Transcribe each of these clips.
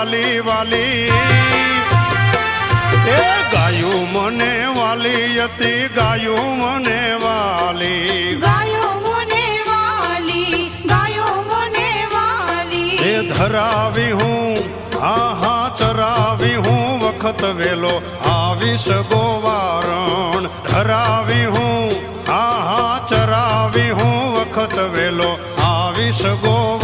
વાલી વાલી. એ ગાયું મને વાલી હતી ગાયું મને વાલી. ધરાવી હું હા હા ચરાવી હું વખત વેલો આવીશ ગોવારણ. ધરાવી હું હા હા ચરાવી હું વખત વેલો આવીશ ગોવારણ.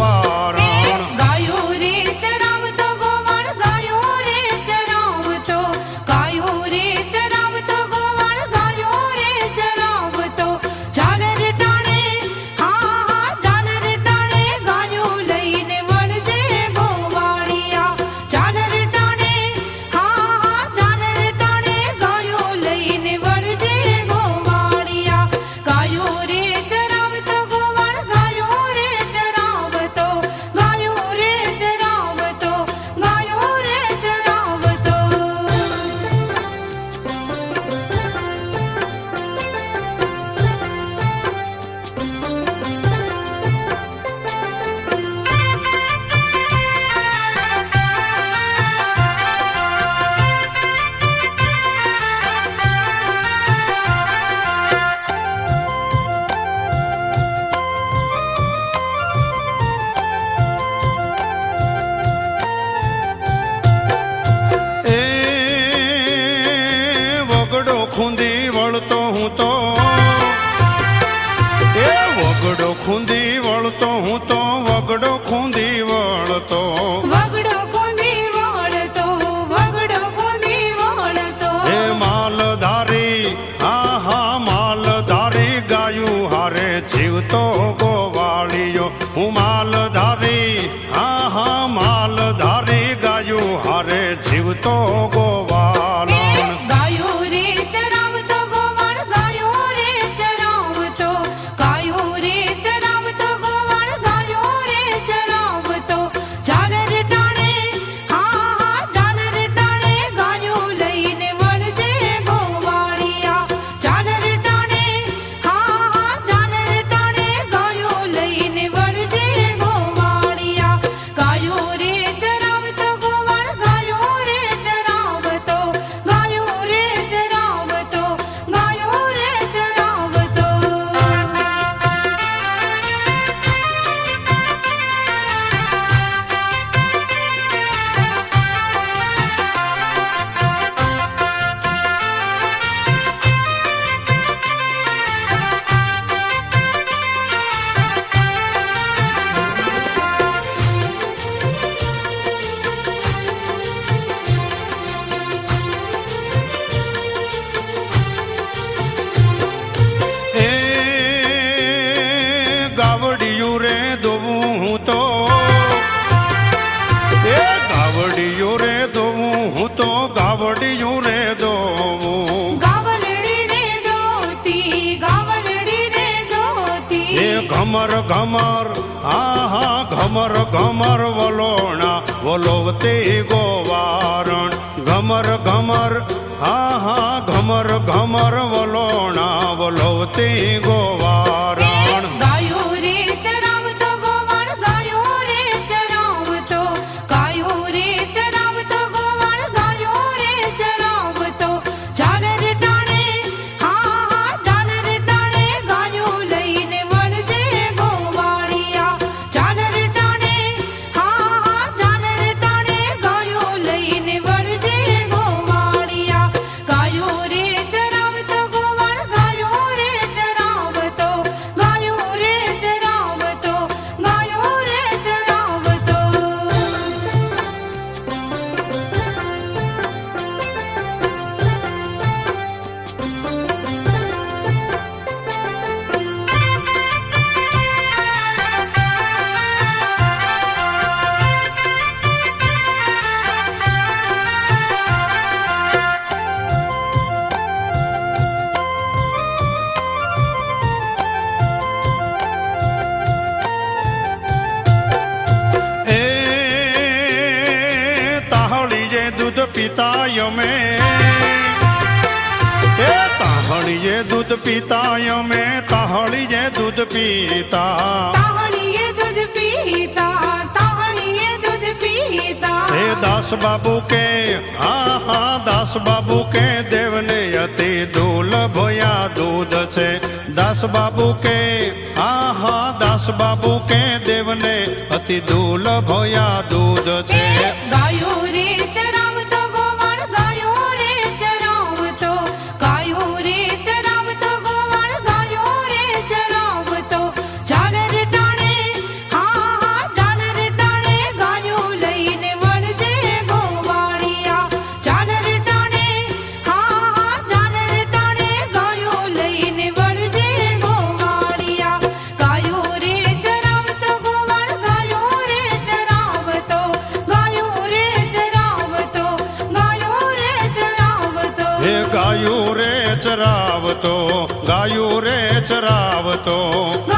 Uma ઘમર ઘમર, આહા, ઘમર ઘમર વલોણા, વલોવતે ગોવારણ. ઘમર ઘમર, આહા, ઘમર ઘમર વલોણા, વલોવતે ગોવા પીતાય મે એ તાહણીએ દૂધ પીતાય મે તાહણીએ દૂધ પીતા. દાસ બાબુ કે હા હા દાસ બાબુ કે દેવને અતિ દૂલ ભયા દૂધ છે. દાસ બાબુ કે હા હા દાસ બાબુ કે દેવને અતિ દૂલ ભયા દૂધ છે. ગાયું ચરાવતો ગાયું રે ચરાવતો.